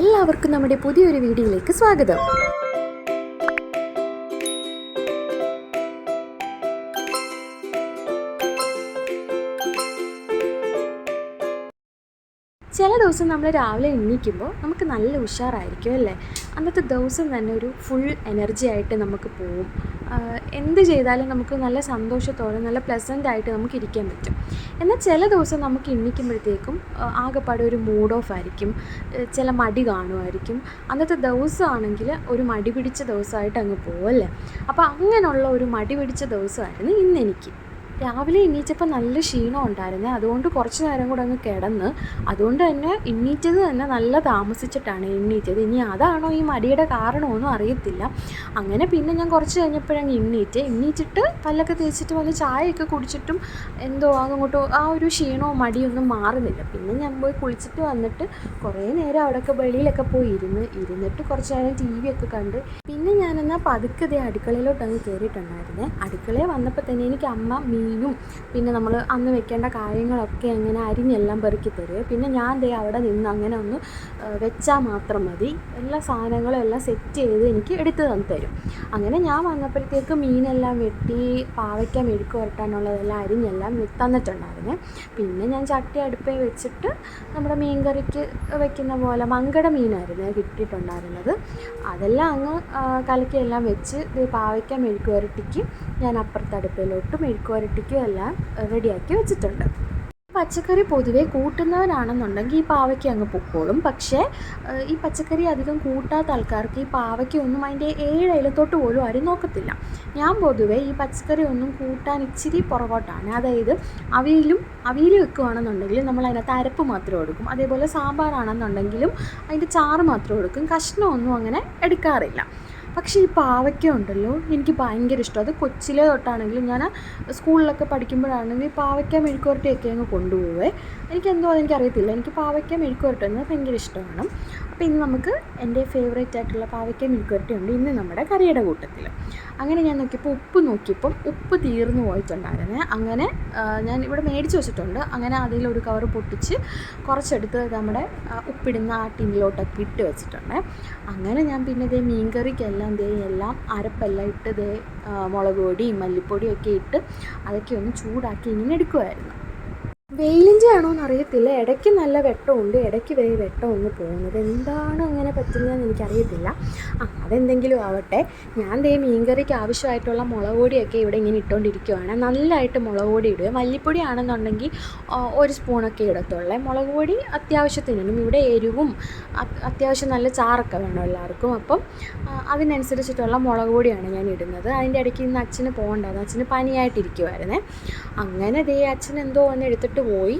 എല്ലാവർക്കും നമ്മുടെ പുതിയൊരു വീഡിയോയിലേക്ക് സ്വാഗതം. ചില ദിവസം നമ്മൾ രാവിലെ എണീക്കുമ്പോൾ നമുക്ക് നല്ല ഉഷാറായിരിക്കും അല്ലേ? അന്നത്തെ ദിവസം തന്നെ ഒരു ഫുൾ എനർജി ആയിട്ട് നമുക്ക് പോവും. എന്ത് ചെയ്താലും നമുക്ക് നല്ല സന്തോഷത്തോടെ നല്ല പ്ലസന്റ് ആയിട്ട് നമുക്ക് ഇരിക്കാൻ പറ്റും. എന്നാൽ ചില ദിവസം നമുക്ക് എണ്ണിക്കുമ്പോഴത്തേക്കും ആകെപ്പാടെ ഒരു മൂഡ് ഓഫ് ആയിരിക്കും. ചില മടി കാണുമായിരിക്കും. അന്നത്തെ ദിവസമാണെങ്കിൽ ഒരു മടി പിടിച്ച ദിവസമായിട്ട് അങ്ങ് പോവല്ലേ അപ്പോൾ അങ്ങനെയുള്ള ഒരു മടി പിടിച്ച ദിവസമായിരുന്നു ഇന്നെനിക്ക്. രാവിലെ എണീച്ചപ്പോൾ നല്ല ക്ഷീണം ഉണ്ടായിരുന്നു. അതുകൊണ്ട് കുറച്ച് നേരം കൂടെ അങ്ങ് കിടന്ന് അതുകൊണ്ട് തന്നെ എണീറ്റത് തന്നെ നല്ല താമസിച്ചിട്ടാണ് എണീറ്റത്. ഇനി അതാണോ ഈ മടിയുടെ കാരണമൊന്നും അറിയത്തില്ല. അങ്ങനെ പിന്നെ ഞാൻ കുറച്ച് കഴിഞ്ഞപ്പോഴങ്ങ് എണ്ണീറ്റ് എണ്ണീറ്റിട്ട് പല്ലൊക്കെ തേച്ചിട്ട് വന്ന് ചായയൊക്കെ കുടിച്ചിട്ടും എന്തോ അങ്ങോട്ടോ ആ ഒരു ക്ഷീണവും മടിയൊന്നും മാറുന്നില്ല. പിന്നെ ഞാൻ പോയി കുളിച്ചിട്ട് വന്നിട്ട് കുറേ നേരം അവിടെയൊക്കെ വെളിയിലൊക്കെ പോയി ഇരുന്ന് ഇരുന്നിട്ട് കുറച്ച് നേരം ടി വി ഒക്കെ കണ്ട്. പിന്നെ ഞാനെന്നാൽ പതുക്കെ ദേ അടുക്കളയിലോട്ട് അങ്ങ് കയറിയിട്ടുണ്ടായിരുന്നേ അടുക്കളയിൽ വന്നപ്പോൾ തന്നെ എനിക്ക് അമ്മ മീനും പിന്നെ നമ്മൾ അന്ന് വെക്കേണ്ട കാര്യങ്ങളൊക്കെ അങ്ങനെ അരിഞ്ഞെല്ലാം പെറുക്കി തരുക പിന്നെ ഞാൻ ദേ അവിടെ നിന്ന് അങ്ങനെ ഒന്ന് വെച്ചാൽ മാത്രം മതി. എല്ലാ സാധനങ്ങളും എല്ലാം സെറ്റ് ചെയ്ത് എനിക്ക് എടുത്ത് തന്നു തരും. അങ്ങനെ ഞാൻ വന്നപ്പോഴത്തേക്ക് മീനെല്ലാം വെട്ടി പാവയ്ക്ക മെഴുക്ക് പുരട്ടാനുള്ളതെല്ലാം അരിഞ്ഞെല്ലാം തന്നിട്ടുണ്ടായിരുന്നു. പിന്നെ ഞാൻ ചട്ടി അടുപ്പേ വെച്ചിട്ട് നമ്മുടെ മീൻ കറിക്ക് വെക്കുന്ന പോലെ മങ്കട മീനായിരുന്നു കിട്ടിയിട്ടുണ്ടായിരുന്നത്. അതെല്ലാം അങ്ങ് കലക്കിയെല്ലാം വെച്ച് പാവയ്ക്ക മെഴുക്ക് പുരട്ടിക്ക് ഞാൻ അപ്പുറത്തെ അടുപ്പിലോട്ട് മെഴുക്ക് പുരട്ടിക്കും എല്ലാം റെഡിയാക്കി വെച്ചിട്ടുണ്ട്. പച്ചക്കറി പൊതുവേ കൂട്ടുന്നവരാണെന്നുണ്ടെങ്കിൽ ഈ പാവയ്ക്ക അങ്ങ് പൊക്കോളും. പക്ഷേ ഈ പച്ചക്കറി അധികം കൂട്ടാത്ത ആൾക്കാർക്ക് ഈ പാവയ്ക്ക ഒന്നും അതിന്റെ അയലത്തോട്ട് പോലും ആരും നോക്കത്തില്ല. ഞാൻ പൊതുവേ ഈ പച്ചക്കറി ഒന്നും കൂട്ടാൻ ഇച്ചിരി പുറകോട്ടാണ്. അതായത് അവിയലും അവിയൽ വെക്കുകയാണെന്നുണ്ടെങ്കിൽ നമ്മൾ അതിനകത്ത് അരപ്പ് മാത്രം എടുക്കും. അതേപോലെ സാമ്പാറാണെന്നുണ്ടെങ്കിലും അതിന്റെ ചാറ് മാത്രം എടുക്കും. കഷ്ണമൊന്നും അങ്ങനെ എടുക്കാറില്ല. പക്ഷേ ഈ പാവയ്ക്ക ഉണ്ടല്ലോ എനിക്ക് ഭയങ്കര ഇഷ്ടം. അത് കൊച്ചിലെ തൊട്ടാണെങ്കിലും ഞാൻ സ്കൂളിലൊക്കെ പഠിക്കുമ്പോഴാണെങ്കിൽ പാവയ്ക്ക മെഴുക്കുവരട്ടിയൊക്കെ അങ്ങ് കൊണ്ടുപോവേ. എനിക്കെന്തോ അതെനിക്കറിയത്തില്ല. എനിക്ക് പാവയ്ക്ക മെഴുക്കുവരട്ടി എന്നാൽ ഭയങ്കര ഇഷ്ടമാണ്. അപ്പോൾ ഇന്ന് നമുക്ക് എന്റെ ഫേവറേറ്റ് ആയിട്ടുള്ള പാവയ്ക്ക മെഴുക്കുവരട്ടി ഉണ്ട്. ഇന്ന് നമ്മുടെ കറിയുടെ കൂട്ടത്തിൽ അങ്ങനെ ഞാൻ നോക്കിയപ്പോൾ ഉപ്പ് നോക്കിയപ്പം ഉപ്പ് തീർന്നു പോയിട്ടുണ്ടായിരുന്നെ. അങ്ങനെ ഞാൻ ഇവിടെ മേടിച്ച് വെച്ചിട്ടുണ്ട്. അങ്ങനെ അതിലൊരു കവർ പൊട്ടിച്ച് കുറച്ചെടുത്ത് നമ്മുടെ ഉപ്പിടുന്ന ആ ടിന്നിലോട്ടൊക്കെ ഇട്ട് വെച്ചിട്ടുണ്ട്. അങ്ങനെ ഞാൻ പിന്നെ ഇതേ മീൻകറിക്കെല്ലാം ഇതേ എല്ലാം അരപ്പെല്ലാം ഇട്ട് ഇതേ മുളക് പൊടിയും മല്ലിപ്പൊടിയും ഒക്കെ ഇട്ട് അതൊക്കെ ഒന്ന് ചൂടാക്കി ഇങ്ങനെ എടുക്കുമായിരുന്നു വെയിലിന്റെ ആണോ എന്ന് അറിയത്തില്ല ഇടയ്ക്ക് നല്ല വെട്ടമുണ്ട് ഇടയ്ക്ക് വേ വെട്ടം ഒന്ന് പോകുന്നത്. എന്താണ് അങ്ങനെ പറ്റുന്നതെന്ന് എനിക്കറിയത്തില്ല. ആ അതെന്തെങ്കിലും ആവട്ടെ. ഞാൻ ദേ മീൻകറിക്ക് ആവശ്യമായിട്ടുള്ള മുളക് പൊടിയൊക്കെ ഇവിടെ ഇങ്ങനെ ഇട്ടുകൊണ്ടിരിക്കുവാണ് നല്ലതായിട്ട് മുളക് പൊടി ഇടുക. മല്ലിപ്പൊടി ആണെന്നുണ്ടെങ്കിൽ ഒരു സ്പൂണൊക്കെ ഇടത്തുള്ളേ. മുളക് പൊടി അത്യാവശ്യത്തിനും ഇവിടെ എരിവും അത് അത്യാവശ്യം നല്ല ചാറൊക്കെ വേണം എല്ലാവർക്കും. അപ്പം അതിനനുസരിച്ചിട്ടുള്ള മുളക് പൊടിയാണ് ഞാൻ ഇടുന്നത്. അതിന്റെ ഇടയ്ക്ക് ഇന്ന് അച്ഛന് പോകണ്ടായിരുന്നു. അച്ഛന് പനിയായിട്ടിരിക്കുമായിരുന്നേ അങ്ങനെ ദേ അച്ഛൻ എന്തോ ഒന്ന് എടുത്തിട്ട് പോയി.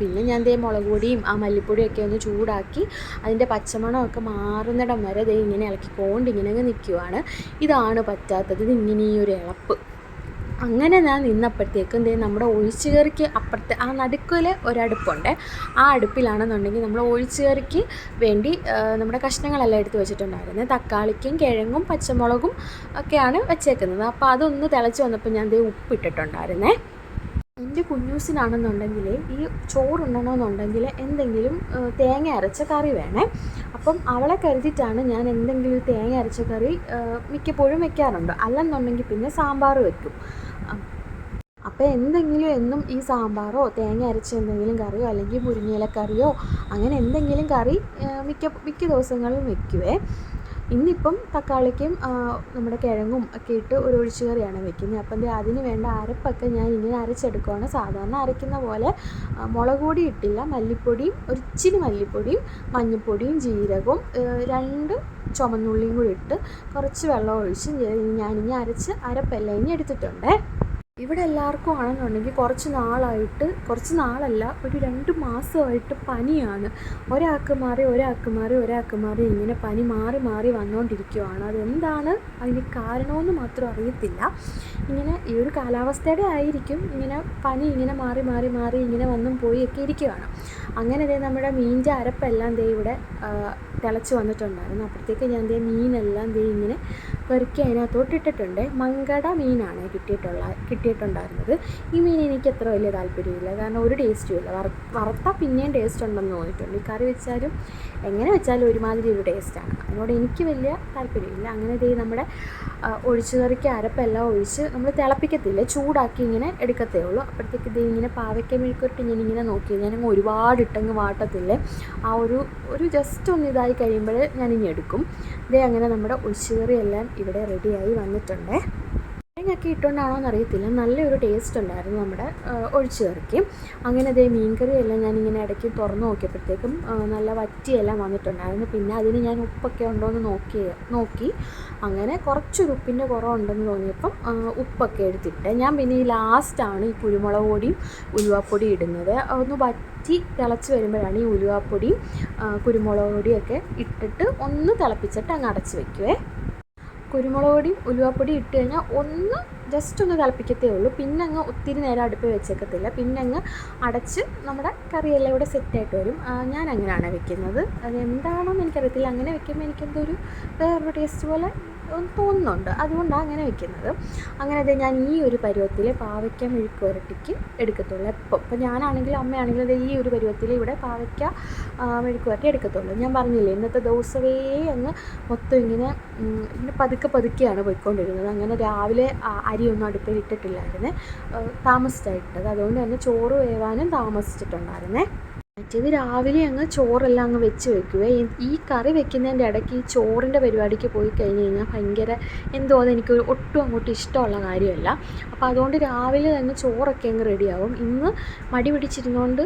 പിന്നെ ഞാൻ ദേ മുളക് പൊടിയും ആ മല്ലിപ്പൊടിയൊക്കെ ഒന്ന് ചൂടാക്കി അതിന്റെ പച്ചമണമൊക്കെ മാറുന്നിടം വരെ ദേ ഇങ്ങനെ ഇളക്കിക്കൊണ്ട് ഇങ്ങനെ അങ്ങ് നിൽക്കുവാണ്. ഇതാണ് പറ്റാത്തത്. ഇത് ഇങ്ങനെ ഈ ഒരു ഇളപ്പ്. അങ്ങനെ ഞാൻ നിന്നപ്പോഴത്തേക്കും ദേ നമ്മുടെ ഒഴിച്ചുകറിക്ക് അപ്പുറത്തെ ആ നടുക്കിൽ ഒരടുപ്പുണ്ട്. ആ അടുപ്പിലാണെന്നുണ്ടെങ്കിൽ നമ്മൾ ഒഴിച്ചുകറിക്ക് വേണ്ടി നമ്മുടെ കഷ്ണങ്ങളെല്ലാം എടുത്ത് വെച്ചിട്ടുണ്ടായിരുന്നത് തക്കാളിക്കും കിഴങ്ങും പച്ചമുളകും ഒക്കെയാണ് വെച്ചേക്കുന്നത്. അപ്പോൾ അതൊന്ന് തിളച്ച് വന്നപ്പോൾ ഞാൻ ദേ ഉപ്പിട്ടിട്ടുണ്ടായിരുന്നേ. എന്റെ കുഞ്ഞൂസിനാണെന്നുണ്ടെങ്കിൽ ഈ ചോറുണ്ടണമെന്നുണ്ടെങ്കിൽ എന്തെങ്കിലും തേങ്ങ അരച്ച കറി വേണേ. അപ്പം അവളെ കരുതിയിട്ടാണ് ഞാൻ എന്തെങ്കിലും തേങ്ങ അരച്ച കറി മിക്കപ്പോഴും വെക്കാറുണ്ട്. അല്ലെന്നുണ്ടെങ്കിൽ പിന്നെ സാമ്പാർ വെക്കും. അപ്പോൾ എന്തെങ്കിലും എന്നും ഈ സാമ്പാറോ തേങ്ങ അരച്ച എന്തെങ്കിലും കറിയോ അല്ലെങ്കിൽ മുരിങ്ങയില കറിയോ അങ്ങനെ എന്തെങ്കിലും കറി മിക്ക മിക്ക ദിവസങ്ങളിലും വെക്കുവേ. ഇന്നിപ്പം തക്കാളിക്കും നമ്മുടെ കിഴങ്ങും ഒക്കെ ഇട്ട് ഒരു ഒഴിച്ചു കറിയാണ് വെക്കുന്നത്. അപ്പം അതിന് വേണ്ട അരപ്പൊക്കെ ഞാൻ ഇങ്ങനെ അരച്ചെടുക്കുകയാണ് സാധാരണ അരയ്ക്കുന്ന പോലെ മുളക് പൊടി ഇട്ടില്ല. മല്ലിപ്പൊടിയും ഒരു ഇച്ചിരി മല്ലിപ്പൊടിയും മഞ്ഞൾപ്പൊടിയും ജീരകവും രണ്ട് ചുമന്നുള്ളിയും കൂടി ഇട്ട് കുറച്ച് വെള്ളം ഒഴിച്ച് ഞാനിങ്ങനെ അരച്ച് അരപ്പെല്ലാം ഇനി എടുത്തിട്ടുണ്ടേ. ഇവിടെ എല്ലാവർക്കും ആണെന്നുണ്ടെങ്കിൽ കുറച്ച് നാളായിട്ട് കുറച്ച് നാളല്ല ഒരു രണ്ട് മാസമായിട്ട് പനിയാണ്. ഒരാൾക്ക് മാറി ഒരാൾക്ക് മാറി ഒരാൾക്ക് മാറി ഇങ്ങനെ പനി മാറി മാറി വന്നുകൊണ്ടിരിക്കുകയാണ് അതെന്താണ് അതിന് കാരണമെന്ന് മാത്രം അറിയത്തില്ല. ഇങ്ങനെ ഈ ഒരു കാലാവസ്ഥയുടെ ആയിരിക്കും ഇങ്ങനെ പനി ഇങ്ങനെ മാറി മാറി മാറി ഇങ്ങനെ വന്നും പോയി ഒക്കെ ഇരിക്കുവാണ്. അങ്ങനെ ദേ നമ്മുടെ മീന്റെ അരപ്പെല്ലാം ദേ ഇവിടെ തിളച്ച് വന്നിട്ടുണ്ടായിരുന്നു. അപ്പോഴത്തേക്ക് ഞാൻ ദേ മീനെല്ലാം ദേ ഇങ്ങനെ പെറുക്കി അതിനകത്തോട്ട് ഇട്ടിട്ടുണ്ട്. മങ്കട മീനാണ് കിട്ടിയിട്ടുള്ള കിട്ടിയിട്ടുണ്ടായിരുന്നത്. ഈ മീൻ എനിക്ക് അത്ര വലിയ താല്പര്യമില്ല. കാരണം ഒരു ടേസ്റ്റും ഇല്ല. വറ വറുത്താൽ പിന്നെയും ടേസ്റ്റ് ഉണ്ടെന്ന് തോന്നിയിട്ടുണ്ട്. ഈ കറി വെച്ചാലും എങ്ങനെ വെച്ചാലും ഒരുമാതിരി ഒരു ടേസ്റ്റാണ് അതിനോട് എനിക്ക് വലിയ താല്പര്യമില്ല. അങ്ങനെ ദേ നമ്മുടെ ഒഴിച്ചു കറിക്ക് അരപ്പെല്ലാം ഒഴിച്ച് നമ്മൾ തിളപ്പിക്കത്തില്ല? ചൂടാക്കി ഇങ്ങനെ എടുക്കത്തേ ഉള്ളൂ. അപ്പോഴത്തേക്ക് ഇത് ഇങ്ങനെ പാവയ്ക്ക മെഴുക്കുരട്ടി ഇങ്ങനെ നോക്കി. ഞാൻ ഒരുപാട് ഇട്ടങ്ങ് വാട്ടത്തില്ലേ? ആ ഒരു ഒരു ജസ്റ്റ് ഒന്ന് ഇതായി കഴിയുമ്പോൾ ഞാനിങ്ങനെ എടുക്കും. ഇതേ അങ്ങനെ നമ്മുടെ ഒഴിച്ചുകറി എല്ലാം ഇവിടെ റെഡിയായി വന്നിട്ടുണ്ട്. തേങ്ങയൊക്കെ ഇട്ടുകൊണ്ടാണോ എന്നറിയത്തില്ല. നല്ലൊരു ടേസ്റ്റ് ഉണ്ടായിരുന്നു നമ്മുടെ ഒഴിച്ചു കറിക്ക് അങ്ങനെ അതേ മീൻകറി എല്ലാം ഞാനിങ്ങനെ ഇടയ്ക്ക് തുറന്നു നോക്കിയപ്പോഴത്തേക്കും നല്ല വറ്റിയെല്ലാം വന്നിട്ടുണ്ടായിരുന്നു. പിന്നെ അതിന് ഞാൻ ഉപ്പൊക്കെ ഉണ്ടോ എന്ന് നോക്കി നോക്കി. അങ്ങനെ കുറച്ചൊരു ഉപ്പിന്റെ കുറവുണ്ടെന്ന് തോന്നിയപ്പം ഉപ്പൊക്കെ എടുത്തിട്ട് ഞാൻ പിന്നെ ഈ ലാസ്റ്റാണ് ഈ കുരുമുളക് പൊടിയും ഉലുവാപ്പൊടി ഇടുന്നത്. ഒന്ന് വറ്റി തിളച്ച് വരുമ്പോഴാണ് ഈ ഉലുവാപ്പൊടിയും കുരുമുളക് പൊടിയൊക്കെ ഇട്ടിട്ട് ഒന്ന് തിളപ്പിച്ചിട്ട് അങ്ങ് അടച്ച് വെക്കുവേ. കുരുമുളക് പൊടി ഉലുവാപ്പൊടി ഇട്ട് കഴിഞ്ഞാൽ ഒന്ന് ജസ്റ്റ് ഒന്ന് തിളപ്പിക്കത്തേ ഉള്ളൂ. പിന്നെ അങ്ങ് ഒത്തിരി നേരം അടുപ്പ് വെച്ചേക്കത്തില്ല. പിന്നെ അങ്ങ് അടച്ച് നമ്മുടെ കറിയെല്ലാം ഇവിടെ സെറ്റായിട്ട് വരും. ഞാൻ അങ്ങനെയാണ് വെക്കുന്നത്. അത് എന്താണെന്ന് എനിക്കറിയത്തില്ല. അങ്ങനെ വെക്കുമ്പോൾ എനിക്കെന്തോ ഒരു വേറൊരു ടേസ്റ്റ് പോലെ തോന്നുന്നുണ്ട്. അതുകൊണ്ടാണ് അങ്ങനെ വെക്കുന്നത്. അങ്ങനെ അത് ഞാൻ ഈ ഒരു പരുവത്തിൽ പാവയ്ക്ക മെഴുക്ക് പുരട്ടിക്ക് എടുക്കത്തുള്ളൂ. എപ്പോൾ ഇപ്പം ഞാനാണെങ്കിലും അമ്മയാണെങ്കിലും ഈ ഒരു പരുവത്തിൽ ഇവിടെ പാവയ്ക്ക മെഴുക്ക് പുരട്ടി എടുക്കത്തുള്ളൂ. ഞാൻ പറഞ്ഞില്ലേ ഇന്നത്തെ ദിവസമേ അങ്ങ് മൊത്തം ഇങ്ങനെ ഇങ്ങനെ പതുക്കെ പതുക്കെയാണ് പോയിക്കൊണ്ടിരുന്നത്. അങ്ങനെ രാവിലെ അരിയൊന്നും അടുപ്പിൽ ഇട്ടിട്ടില്ലായിരുന്നേ. താമസിച്ചായിട്ടത് അതുകൊണ്ട് തന്നെ ചോറ് വേവാനും താമസിച്ചിട്ടുണ്ടായിരുന്നേ. മറ്റേത് രാവിലെ അങ്ങ് ചോറെല്ലാം അങ്ങ് വെച്ച് വെക്കുവേ. ഈ- കറി വെക്കുന്നതിന്റെ ഇടയ്ക്ക് ഈ ചോറിന്റെ പരിപാടിക്ക് പോയി കഴിഞ്ഞ് കഴിഞ്ഞാൽ ഭയങ്കര എന്തോ അത് എനിക്ക് ഒട്ടും അങ്ങോട്ട് ഇഷ്ടമുള്ള കാര്യമല്ല. അപ്പോൾ അതുകൊണ്ട് രാവിലെ തന്നെ ചോറൊക്കെ അങ്ങ് റെഡിയാവും. ഇന്ന് മടി പിടിച്ചിരുന്നുകൊണ്ട്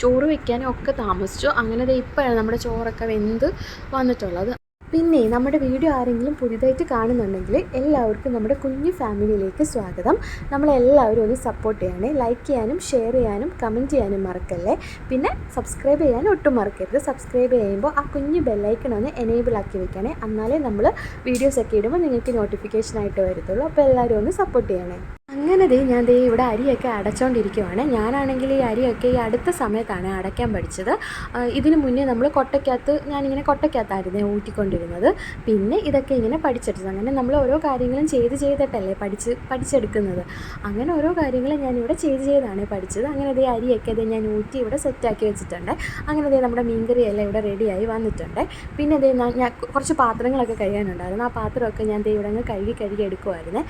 ചോറ് വെക്കാനും ഒക്കെ താമസിച്ചു. അങ്ങനെ ദേ ഇപ്പോഴാണ് നമ്മുടെ ചോറൊക്കെ വെന്ത് വന്നിട്ടുള്ളത്. പിന്നെ നമ്മുടെ വീഡിയോ ആരെങ്കിലും പുതിയതായിട്ട് കാണുന്നുണ്ടെങ്കിൽ എല്ലാവർക്കും നമ്മുടെ കുഞ്ഞു ഫാമിലിയിലേക്ക് സ്വാഗതം. നമ്മളെല്ലാവരും ഒന്ന് സപ്പോർട്ട് ചെയ്യണേ. ലൈക്ക് ചെയ്യാനും ഷെയർ ചെയ്യാനും കമന്റ് ചെയ്യാനും മറക്കല്ലേ? പിന്നെ സബ്സ്ക്രൈബ് ചെയ്യാൻ ഒട്ടും മറക്കരുത്. സബ്സ്ക്രൈബ് ചെയ്യുമ്പോൾ ആ കുഞ്ഞു ബെല്ലൈക്കൺ ഒന്ന് എനേബിൾ ആക്കി വെക്കണേ. എന്നാലേ നമ്മൾ വീഡിയോസൊക്കെ ഇടുമ്പോൾ നിങ്ങൾക്ക് നോട്ടിഫിക്കേഷൻ ആയിട്ട് വരത്തുള്ളൂ. അപ്പോൾ എല്ലാവരും ഒന്ന് സപ്പോർട്ട് ചെയ്യണേ. അങ്ങനെ ദേ ഞാൻ ദേ ഇവിടെ അരിയൊക്കെ അടച്ചുകൊണ്ടിരിക്കുവാണ് ഞാനാണെങ്കിൽ ഈ അരിയൊക്കെ ഈ അടുത്ത സമയത്താണ് അടയ്ക്കാൻ പഠിച്ചത്. ഇതിനു മുന്നേ നമ്മൾ കൊട്ടയ്ക്കകത്ത് ഞാനിങ്ങനെ കൊട്ടയ്ക്കകത്തായിരുന്നു ഊറ്റിക്കൊണ്ടിരുന്നത്. പിന്നെ ഇതൊക്കെ ഇങ്ങനെ പഠിച്ചെടുത്തത്. അങ്ങനെ നമ്മൾ ഓരോ കാര്യങ്ങളും ചെയ്ത് ചെയ്തിട്ടല്ലേ പഠിച്ച് പഠിച്ചെടുക്കുന്നത്. അങ്ങനെ ഓരോ കാര്യങ്ങളും ഞാനിവിടെ ചെയ്ത് ചെയ്താണ് പഠിച്ചത്. അങ്ങനെ ദേ അരിയൊക്കെ ദേ ഞാൻ ഊറ്റി ഇവിടെ സെറ്റാക്കി വെച്ചിട്ടുണ്ട്. അങ്ങനെ ദേ നമ്മുടെ മീൻകറി എല്ലാം ഇവിടെ റെഡിയായി വന്നിട്ടുണ്ട്. പിന്നെ ദേ ഞാൻ ഞാൻ കുറച്ച് പാത്രങ്ങളൊക്കെ കഴുകാനുണ്ടായിരുന്നു. ആ പാത്രമൊക്കെ ഞാൻ ദേ ഇവിടെ അങ്ങ് കഴുകി കഴുകി എടുക്കുമായിരുന്നേ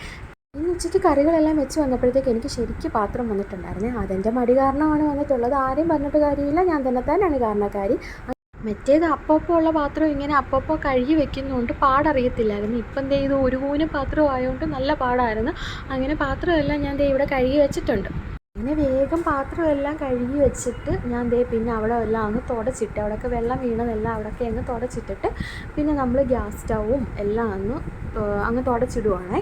ഇന്ന് ഉച്ചയ്ക്ക് കറികളെല്ലാം വെച്ച് വന്നപ്പോഴത്തേക്ക് എനിക്ക് ശരിക്കും പാത്രം വന്നിട്ടുണ്ടായിരുന്നേ. അതെന്റെ മടി കാരണമാണ് വന്നിട്ടുള്ളത്. ആരെയും പറഞ്ഞിട്ട് കാര്യമില്ല. ഞാൻ തന്നെ തന്നെയാണ് കാരണക്കാരി. മറ്റേത് അപ്പപ്പോൾ ഉള്ള പാത്രം ഇങ്ങനെ അപ്പപ്പോൾ കഴുകി വെക്കുന്നതുകൊണ്ട് പാടറിയത്തില്ലായിരുന്നു. ഇപ്പം ദേ ചെയ്തു ഒരു കൂന പാത്രം ആയതുകൊണ്ട് നല്ല പാടായിരുന്നു. അങ്ങനെ പാത്രമെല്ലാം ഞാൻ ദേ ഇവിടെ കഴുകി വെച്ചിട്ടുണ്ട്. അങ്ങനെ വേഗം പാത്രമെല്ലാം കഴുകി വെച്ചിട്ട് ഞാൻ ദേ പിന്നെ അവിടെ എല്ലാം അങ്ങ് തുടച്ചിട്ട് അവിടെയൊക്കെ വെള്ളം വീണതെല്ലാം അവിടെയൊക്കെ അങ്ങ് തുടച്ചിട്ടിട്ട് പിന്നെ നമ്മൾ ഗ്യാസ് സ്റ്റൗവും എല്ലാം അങ്ങ് അങ്ങ് തുടച്ചിടുവാണേ.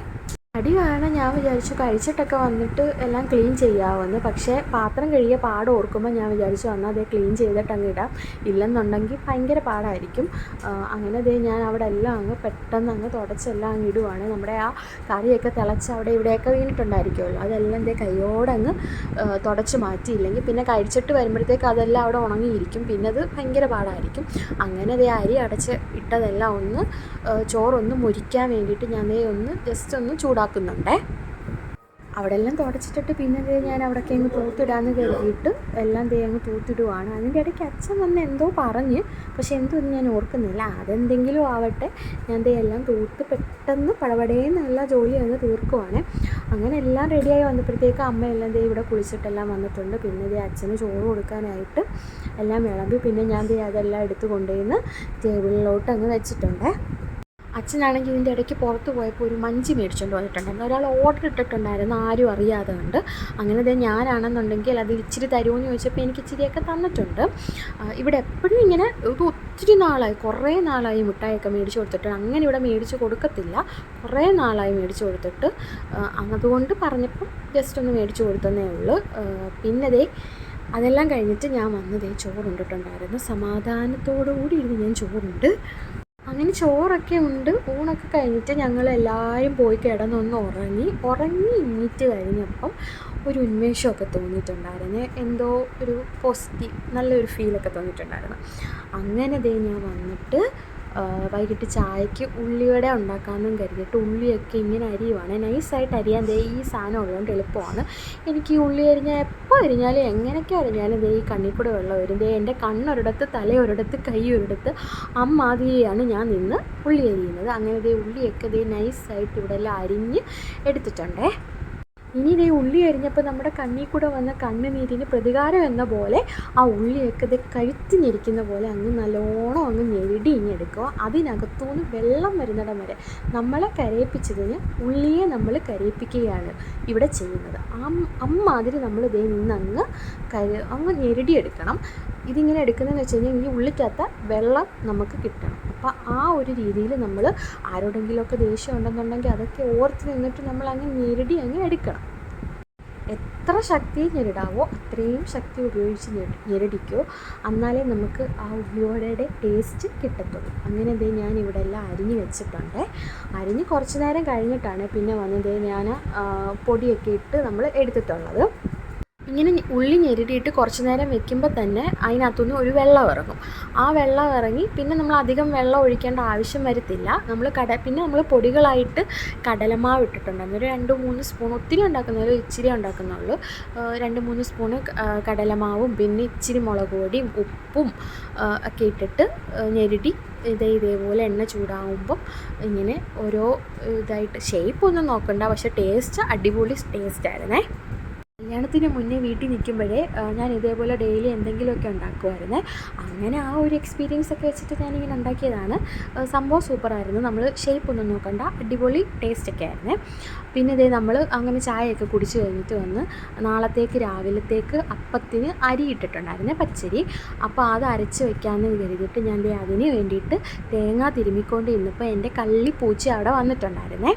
അടി കാരണം ഞാൻ വിചാരിച്ചു കഴിച്ചിട്ടൊക്കെ വന്നിട്ട് എല്ലാം ക്ലീൻ ചെയ്യാമെന്ന് പക്ഷേ പാത്രം കഴുകിയ പാട് ഓർക്കുമ്പോൾ ഞാൻ വിചാരിച്ചു വന്നാൽ അതേ ക്ലീൻ ചെയ്തിട്ട് അങ്ങ് ഇടാം. ഇല്ലെന്നുണ്ടെങ്കിൽ ഭയങ്കര പാടായിരിക്കും. അങ്ങനെ അതേ ഞാൻ അവിടെ എല്ലാം അങ്ങ് പെട്ടെന്ന് അങ്ങ് തുടച്ചെല്ലാം അങ്ങ് ഇടുവാണ്. നമ്മുടെ ആ കറിയൊക്കെ തിളച്ച് അവിടെ ഇവിടെയൊക്കെ വീണിട്ടുണ്ടായിരിക്കുമല്ലോ. അതെല്ലാം ദേ കൈയോടെ അങ്ങ് തുടച്ച് മാറ്റിയില്ലെങ്കിൽ പിന്നെ കഴിച്ചിട്ട് വരുമ്പോഴത്തേക്ക് അതെല്ലാം അവിടെ ഉണങ്ങിയിരിക്കും. പിന്നെ അത് ഭയങ്കര പാടായിരിക്കും. അങ്ങനെ അതേ അരി അടച്ച് ഇട്ടതെല്ലാം ഒന്ന് ചോറൊന്ന് മുരിക്കാൻ വേണ്ടിയിട്ട് ഞാൻ ഒന്ന് ജസ്റ്റ് ഒന്ന് ചൂടാക്കുന്നുണ്ടേ അവിടെ എല്ലാം തുടച്ചിട്ടിട്ട് പിന്നെ ഞാൻ അവിടേക്ക് അങ്ങ് തൂത്തിടാന്ന് കരുതിയിട്ട് എല്ലാം ദേ അങ്ങ് തൂത്തിടുവാണ്. അതിന്റെ ഇടയ്ക്ക് അച്ഛൻ വന്ന് എന്തോ പറഞ്ഞ് പക്ഷെ എന്തോ ഒന്നും ഞാൻ ഓർക്കുന്നില്ല. അതെന്തെങ്കിലും ആവട്ടെ ഞാൻ ദേ എല്ലാം തൂത്ത് പെട്ടെന്ന് പടപടേന്ന് എല്ലാ ജോലി അങ്ങ് തീർക്കുവാണ്. അങ്ങനെ എല്ലാം റെഡിയായി വന്നപ്പോഴത്തേക്ക് അമ്മ എല്ലാം ദേ ഇവിടെ കുളിച്ചിട്ടെല്ലാം വന്നിട്ടുണ്ട്. പിന്നെ ദേ അച്ഛന് ചോറ് കൊടുക്കാനായിട്ട് എല്ലാം വിളമ്പി പിന്നെ ഞാൻ ദേ അതെല്ലാം എടുത്ത് കൊണ്ടുപോയിന്ന് ടേബിളിലോട്ട് അങ്ങ് വെച്ചിട്ടുണ്ട്. അച്ഛനാണെങ്കിൽ ഇതിന്റെ ഇടയ്ക്ക് പുറത്ത് പോയപ്പോൾ ഒരു മഞ്ചി മേടിച്ചുകൊണ്ട് വന്നിട്ടുണ്ടായിരുന്നു. ഒരാൾ ഓർഡർ ഇട്ടിട്ടുണ്ടായിരുന്നു. ആരും അറിയാതെ ഉണ്ട് അങ്ങനെ ദേ ഞാനാണെന്നുണ്ടെങ്കിൽ അത് ഇച്ചിരി തരുമെന്ന് ചോദിച്ചപ്പോൾ എനിക്ക് ഇച്ചിരിയൊക്കെ തന്നിട്ടുണ്ട്. ഇവിടെ എപ്പോഴും ഇങ്ങനെ ഇത് ഒത്തിരി നാളായി. കുറേ നാളായി മിഠായിയൊക്കെ മേടിച്ച് കൊടുത്തിട്ട്. അങ്ങനെ ഇവിടെ മേടിച്ച് കൊടുക്കത്തില്ല. കുറേ നാളായി മേടിച്ച് കൊടുത്തിട്ട്. അതുകൊണ്ട് പറഞ്ഞപ്പം ജസ്റ്റ് ഒന്ന് മേടിച്ച് കൊടുത്തതേ ഉള്ളൂ. പിന്നതേ അതെല്ലാം കഴിഞ്ഞിട്ട് ഞാൻ വന്നതേ ചോറുണ്ടിട്ടുണ്ടായിരുന്നു സമാധാനത്തോടു കൂടി ഇരുന്ന് ഞാൻ ചോറുണ്ട്. അങ്ങനെ ചോറൊക്കെ ഉണ്ട്. ഊണൊക്കെ കഴിഞ്ഞിട്ട് ഞങ്ങൾ എല്ലാവരും പോയി കിടന്നൊന്ന് ഉറങ്ങി. ഉറങ്ങി എണീറ്റ് കഴിഞ്ഞപ്പം ഒരു ഉന്മേഷമൊക്കെ തോന്നിയിട്ടുണ്ടായിരുന്നു. എന്തോ ഒരു പോസിറ്റീവ് നല്ലൊരു ഫീലൊക്കെ തോന്നിയിട്ടുണ്ടായിരുന്നു. അങ്ങനെ ദേ ഞാൻ വന്നിട്ട് വൈകിട്ട് ചായക്ക് ഉള്ളിവട ഉണ്ടാക്കാമെന്നും കരുതിയിട്ട് ഉള്ളിയൊക്കെ ഇങ്ങനെ അരിയുവാണ്. നൈസായിട്ട് അരിയാൻ ദേ ഈ സാധനം ഉള്ളതുകൊണ്ട് എളുപ്പമാണ്. എനിക്ക് ഈ ഉള്ളി അരിഞ്ഞാൽ എപ്പോൾ അരിഞ്ഞാലും എങ്ങനെയൊക്കെ അരിഞ്ഞാലും ദേ ഈ കണ്ണിൽ കൂടെ വെള്ളം വരും. ദേ എന്റെ കണ്ണൊരിടത്ത് തലയൊരിടത്ത് കൈ ഒരിടത്ത് അമ്മാതിരിയാണ് ഞാൻ നിന്ന് ഉള്ളി അരിയുന്നത്. അങ്ങനെ ദേ ഉള്ളിയൊക്കെ ദേ നൈസായിട്ട് ഇവിടെ എല്ലാം അരിഞ്ഞ് എടുത്തിട്ടുണ്ടേ. ഇനി ഇതേ ഉള്ളി അരിഞ്ഞപ്പോൾ നമ്മുടെ കണ്ണിൽ കൂടെ വന്ന കണ്ണുനീരിന് പ്രതികാരം എന്ന പോലെ ആ ഉള്ളിയൊക്കെ ഇത് കഴുത്തിനിരിക്കുന്ന പോലെ അങ്ങ് നല്ലോണം അങ്ങ് ഞെരടി ഇങ്ങെടുക്കുക അതിനകത്തുനിന്ന് വെള്ളം വരുന്നിടം വരെ നമ്മളെ കരയിപ്പിച്ചതിന് ഉള്ളിയെ നമ്മൾ കരയിപ്പിക്കുകയാണ് ഇവിടെ ചെയ്യുന്നത്. ആ അമ്മാതിരി നമ്മൾ ഇതേ നിന്ന് അങ്ങ് കരു അങ്ങ് ഞെരടിയെടുക്കണം ഇതിങ്ങനെ എടുക്കുന്നതെന്ന് വെച്ച് കഴിഞ്ഞാൽ ഈ ഉള്ളിക്കകത്ത വെള്ളം നമുക്ക് കിട്ടണം. അപ്പോൾ ആ ഒരു രീതിയിൽ നമ്മൾ ആരോടെങ്കിലുമൊക്കെ ദേഷ്യം ഉണ്ടെന്നുണ്ടെങ്കിൽ അതൊക്കെ ഓർത്ത് നിന്നിട്ട് നമ്മൾ അങ്ങ് ഞെരടി അങ്ങ് എടുക്കണം. എത്ര ശക്തി ഞെരിടാവോ അത്രയും ശക്തി ഉപയോഗിച്ച് ഞെരി ഞെരടിക്കോ. എന്നാലേ നമുക്ക് ആ ഉള്ളിവടയുടെ ടേസ്റ്റ് കിട്ടത്തുള്ളൂ. അങ്ങനെ ഇതേ ഞാൻ ഇവിടെ എല്ലാം അരിഞ്ഞ് വെച്ചിട്ടുണ്ട്. അരിഞ്ഞ് കുറച്ച് നേരം കഴിഞ്ഞിട്ടാണ് പിന്നെ വന്നത് ഞാൻ പൊടിയൊക്കെ ഇട്ട് നമ്മൾ എടുത്തിട്ടുള്ളത്. ഇങ്ങനെ ഉള്ളി ഞെരിടിയിട്ട് കുറച്ച് നേരം വെക്കുമ്പോൾ തന്നെ അതിനകത്തുനിന്ന് ഒരു വെള്ളം ഇറങ്ങും. ആ വെള്ളം ഇറങ്ങി പിന്നെ നമ്മൾ അധികം വെള്ളം ഒഴിക്കേണ്ട ആവശ്യം വരത്തില്ല. നമ്മൾ കട പിന്നെ നമ്മൾ പൊടികളായിട്ട് കടലമാവ് ഇട്ടിട്ടുണ്ടായിരുന്നു ഒരു രണ്ട് മൂന്ന് സ്പൂൺ ഒത്തിരി ഉണ്ടാക്കുന്നതിൽ ഇച്ചിരി ഉണ്ടാക്കുന്നുള്ളൂ. രണ്ട് മൂന്ന് സ്പൂണ് കടലമാവും പിന്നെ ഇച്ചിരി മുളക് പൊടിയും ഉപ്പും ഒക്കെ ഇട്ടിട്ട് ഞെരിടി ഇതേ ഇതേപോലെ എണ്ണ ചൂടാവുമ്പം ഇങ്ങനെ ഓരോ ഇതായിട്ട് ഷേപ്പ് ഒന്നും നോക്കണ്ട. പക്ഷേ ടേസ്റ്റ് അടിപൊളി ടേസ്റ്റ് ആയിരുന്നേ. കല്യാണത്തിന് മുന്നേ വീട്ടിൽ നിൽക്കുമ്പോഴേ ഞാൻ ഇതേപോലെ ഡെയിലി എന്തെങ്കിലുമൊക്കെ ഉണ്ടാക്കുമായിരുന്നു. അങ്ങനെ ആ ഒരു എക്സ്പീരിയൻസ് ഒക്കെ വെച്ചിട്ട് ഞാനിങ്ങനെ ഉണ്ടാക്കിയതാണ്. സംഭവം സൂപ്പറായിരുന്നു നമ്മൾ ഷേപ്പ് ഒന്നും നോക്കണ്ട അടിപൊളി ടേസ്റ്റ് ഒക്കെ ആയിരുന്നു. പിന്നെ ഇതേ നമ്മൾ അങ്ങനെ ചായയൊക്കെ കുടിച്ച് കഴിഞ്ഞിട്ട് വന്ന് നാളത്തേക്ക് രാവിലത്തേക്ക് അപ്പത്തിന് അരി ഇട്ടിട്ടുണ്ടായിരുന്നു പച്ചരി. അപ്പോൾ അത് അരച്ച് വെക്കാമെന്ന് കരുതിയിട്ട് ഞാൻ അതിന് വേണ്ടിയിട്ട് തേങ്ങ തിരുമ്മിക്കൊണ്ട് ഇന്നിപ്പോൾ എന്റെ കള്ളി പൂച്ച അവിടെ വന്നിട്ടുണ്ടായിരുന്നേ.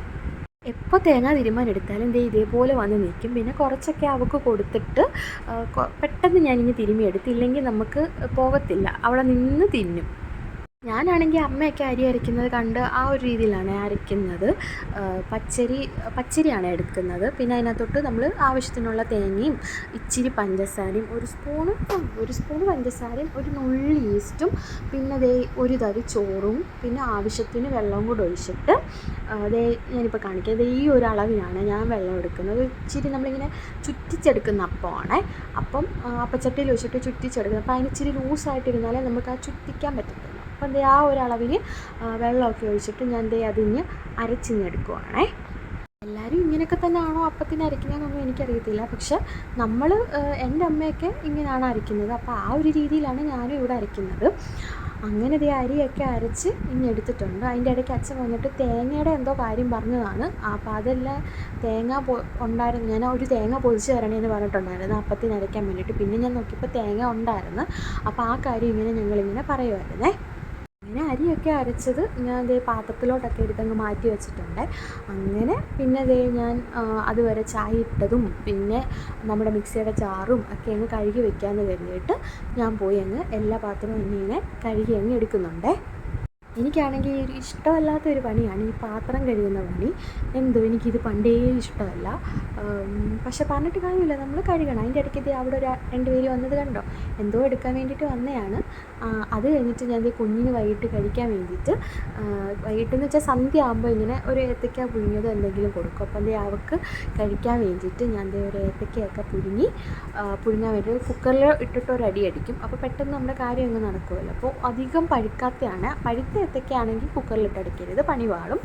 എപ്പോൾ തേങ്ങ തിരുമാൻ എടുത്താലും ദേ ഇതേപോലെ വന്ന് നിൽക്കും. പിന്നെ കുറച്ചൊക്കെ അവൾക്ക് കൊടുത്തിട്ട് പെട്ടെന്ന് ഞാനിങ്ങ് തിരുമ്മി എടുത്തില്ലെങ്കിൽ നമുക്ക് പോകത്തില്ല. അവിടെ നിന്ന് തിന്നും. ഞാനാണെങ്കിൽ അമ്മയൊക്കെ അരി അരയ്ക്കുന്നത് കണ്ട് ആ ഒരു രീതിയിലാണ് അരയ്ക്കുന്നത്. പച്ചരി പച്ചരിയാണ് എടുക്കുന്നത്. പിന്നെ അതിനകത്തോട്ട് നമ്മൾ ആവശ്യത്തിനുള്ള തേങ്ങയും ഇച്ചിരി പഞ്ചസാരയും ഒരു സ്പൂണും ഒരു സ്പൂൺ പഞ്ചസാരയും ഒരു നുള്ളി ഈസ്റ്റും പിന്നെ ദേ ഒരു തരി ചോറും പിന്നെ ആവശ്യത്തിന് വെള്ളവും കൂടെ ഒഴിച്ചിട്ട് അതേ ഞാനിപ്പോൾ കാണിക്കുന്നത് ദേ ഈ ഒരു അളവിനാണ് ഞാൻ വെള്ളം എടുക്കുന്നത്. ഇച്ചിരി നമ്മളിങ്ങനെ ചുറ്റിച്ചെടുക്കുന്ന അപ്പമാണ്. അപ്പം അപ്പച്ചട്ടിയിൽ വെച്ചിട്ട് ചുറ്റിച്ചെടുക്കുന്നത് അപ്പോൾ അതിന് ഇച്ചിരി ലൂസായിട്ടിരുന്നാലേ നമുക്ക് ആ ചുറ്റിക്കാൻ പറ്റത്തുള്ളൂ. അപ്പം ദേ ആ ഒരു അളവിൽ വെള്ളമൊക്കെ ഒഴിച്ചിട്ട് ഞാൻ ദേ അതിഞ്ഞ് അരച്ചിഞ്ഞെടുക്കുവാണേ എല്ലാവരും ഇങ്ങനെയൊക്കെ തന്നെയാണോ അപ്പത്തിന് അരയ്ക്കുന്നതെന്നൊന്നും എനിക്കറിയത്തില്ല. പക്ഷെ നമ്മൾ എന്റെ അമ്മയൊക്കെ ഇങ്ങനെയാണ് അരയ്ക്കുന്നത്. അപ്പോൾ ആ ഒരു രീതിയിലാണ് ഞാനും ഇവിടെ അരയ്ക്കുന്നത്. അങ്ങനെ ദേ അരിയൊക്കെ അരച്ച് ഇനി എടുത്തിട്ടുണ്ട് അതിന്റെ ഇടയ്ക്ക് അച്ഛൻ വന്നിട്ട് തേങ്ങയുടെ എന്തോ കാര്യം പറഞ്ഞതാണ്. അപ്പോൾ അതെല്ലാം തേങ്ങ ഉണ്ടായിരുന്നു ഞാൻ ഒരു തേങ്ങ പൊതിച്ച് തരണേന്ന് പറഞ്ഞിട്ടുണ്ടായിരുന്നു അപ്പത്തിന് അരയ്ക്കാൻ വേണ്ടിയിട്ട്. പിന്നെ ഞാൻ നോക്കിയപ്പോൾ തേങ്ങ ഉണ്ടായിരുന്നു. അപ്പോൾ ആ കാര്യം ഇങ്ങനെ ഞങ്ങളിങ്ങനെ പറയുമായിരുന്നേ. അരിയൊക്കെ അരച്ചത് ഞാൻ ഇതേ പാത്രത്തിലോട്ടൊക്കെ എടുത്തങ്ങ് മാറ്റി വെച്ചിട്ടുണ്ട്. അങ്ങനെ പിന്നെ ഇതേ ഞാൻ അതുവരെ ചായ ഇട്ടതും പിന്നെ നമ്മുടെ മിക്സിയുടെ ചാറും ഒക്കെ അങ്ങ് കഴുകി വെക്കാമെന്ന് കരുതിയിട്ട് ഞാൻ പോയി അങ്ങ് എല്ലാ പാത്രവും ഇങ്ങനെ കഴുകി അങ്ങ് എടുക്കുന്നുണ്ടേ. എനിക്കാണെങ്കിൽ ഒരു ഇഷ്ടമല്ലാത്ത ഒരു പണിയാണ് ഈ പാത്രം കഴുകുന്ന പണി. എന്തോ എനിക്കിത് പണ്ടേ ഇഷ്ടമല്ല. പക്ഷെ പറഞ്ഞിട്ട് കാര്യമില്ല. നമ്മൾ കഴുകണം. അതിന്റെ ഇടയ്ക്ക് അവിടെ ഒരു രണ്ട് പേര് വന്നത് കണ്ടോ? എന്തോ എടുക്കാൻ വേണ്ടിയിട്ട് വന്നതാണ് അത് കഴിഞ്ഞിട്ട് ഞാൻ ഈ കുഞ്ഞിന് വൈകിട്ട് കഴിക്കാൻ വേണ്ടിയിട്ട് വൈകിട്ടെന്ന് വെച്ചാൽ സന്ധ്യ ആകുമ്പോൾ ഇങ്ങനെ ഒരു ഏത്തക്ക പുഴുങ്ങിയതോ എന്തെങ്കിലും കൊടുക്കും. അപ്പം അതേ അവൾക്ക് കഴിക്കാൻ വേണ്ടിയിട്ട് ഞാൻ ഒരു ഏത്തക്കയൊക്കെ പുഴുങ്ങി പുഴുങ്ങാൻ വേണ്ടി കുക്കറിൽ ഇട്ടിട്ട് ഒരു അടി അടിക്കും. അപ്പോൾ പെട്ടെന്ന് നമ്മുടെ കാര്യം അങ്ങ് നടക്കുമല്ലോ. അപ്പോൾ അധികം പഴുക്കാത്തയാണ്. പഴുത്ത ഏത്തക്കയാണെങ്കിൽ കുക്കറിലിട്ട് അടിക്കരുത്. പണി വാളും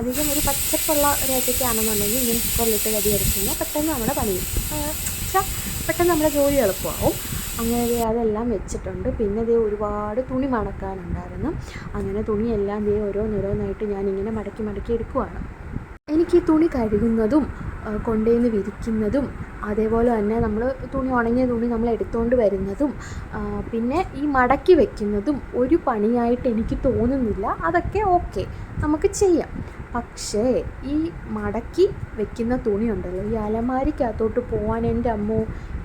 അധികം ഒരു പച്ചപ്പുള്ള ഒരു ഏത്തയ്ക്കാണെന്നുണ്ടെങ്കിൽ ഇങ്ങനെ കുക്കറിലിട്ട് അടി അടിച്ചുകഴിഞ്ഞാൽ പെട്ടെന്ന് നമ്മുടെ പണി വെച്ചാൽ പെട്ടെന്ന് നമ്മുടെ ജോലി എളുപ്പമാവും. അങ്ങനെ അതെല്ലാം വെച്ചിട്ടുണ്ട്. പിന്നെ ദേ ഒരുപാട് തുണി മടക്കാനുണ്ടായിരുന്നു അങ്ങനെ തുണിയെല്ലാം ദേ ഓരോന്നോരോന്നായിട്ട് ഞാനിങ്ങനെ മടക്കി മടക്കി എടുക്കുവാണ്. എനിക്ക് തുണി കഴുകുന്നതും കൊണ്ടുവന്ന് വിരിക്കുന്നതും അതേപോലെ തന്നെ നമ്മൾ തുണി ഉണങ്ങിയ തുണി നമ്മൾ എടുത്തുകൊണ്ട് വരുന്നതും പിന്നെ ഈ മടക്കി വെക്കുന്നതും ഒരു പണിയായിട്ട് എനിക്ക് തോന്നുന്നില്ല. അതൊക്കെ ഓക്കെ നമുക്ക് ചെയ്യാം. പക്ഷേ ഈ മടക്കി വെക്കുന്ന തുണി ഉണ്ടല്ലോ ഈ അലമാരിക്കകത്തോട്ട് പോകാൻ എന്റെ അമ്മോ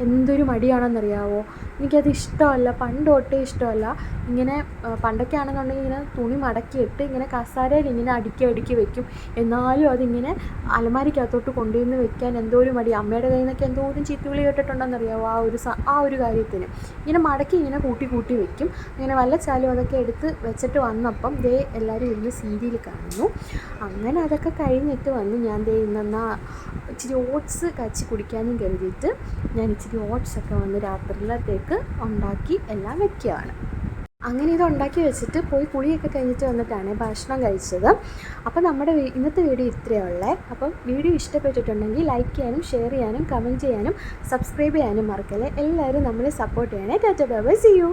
എന്തൊരു മടിയാണെന്നറിയാവോ? എനിക്കത് ഇഷ്ടമല്ല പണ്ട് തൊട്ടേ ഇഷ്ടമല്ല. ഇങ്ങനെ പണ്ടൊക്കെ ആണെന്നുണ്ടെങ്കിൽ ഇങ്ങനെ തുണി മടക്കിയിട്ട് ഇങ്ങനെ കസാരയിൽ ഇങ്ങനെ അടുക്കി അടുക്കി വെക്കും. എന്നാലും അതിങ്ങനെ അലമാരിക്കകത്തോട്ട് കൊണ്ടുവന്ന് വെക്കാൻ എന്തോ ഒരു മടി. അമ്മയുടെ കയ്യിൽ നിന്നൊക്കെ എന്തോരം ചീത്തുവിളി കേട്ടിട്ടുണ്ടെന്നറിയാവോ ആ ഒരു ആ ഒരു കാര്യത്തിന്. ഇങ്ങനെ മടക്കി ഇങ്ങനെ കൂട്ടി കൂട്ടി വെക്കും. ഇങ്ങനെ വല്ല ചാലും അതൊക്കെ എടുത്ത് വെച്ചിട്ട് വന്നപ്പം ദേ എല്ലാവരും ഇരുന്ന് സീരിയൽ കാണുന്നു. അങ്ങനെ അതൊക്കെ കഴിഞ്ഞിട്ട് വന്ന്. ഞാൻ ദേ ഇന്നെന്നാ ഇച്ചിരി ഓട്സ് കച്ചി കുടിക്കാനും കരുതിയിട്ട് ഞാൻ ഇച്ചിരി ഓട്സൊക്കെ വന്ന് രാത്രിയിലത്തേക്ക് ഉണ്ടാക്കി എല്ലാം വെക്കുകയാണ്. അങ്ങനെ ഇത് ഉണ്ടാക്കി വെച്ചിട്ട് പോയി കുളിയൊക്കെ കഴിഞ്ഞിട്ട് വന്നിട്ടാണ് ഭക്ഷണം കഴിച്ചത്. അപ്പോൾ നമ്മുടെ ഇന്നത്തെ വീഡിയോ ഇത്രയേ ഉള്ളേ. അപ്പം വീഡിയോ ഇഷ്ടപ്പെട്ടിട്ടുണ്ടെങ്കിൽ ലൈക്ക് ചെയ്യാനും ഷെയർ ചെയ്യാനും കമന്റ് ചെയ്യാനും സബ്സ്ക്രൈബ് ചെയ്യാനും മറക്കല്ലേ. എല്ലാവരും നമ്മളെ സപ്പോർട്ട് ചെയ്യണേ. Tata by C U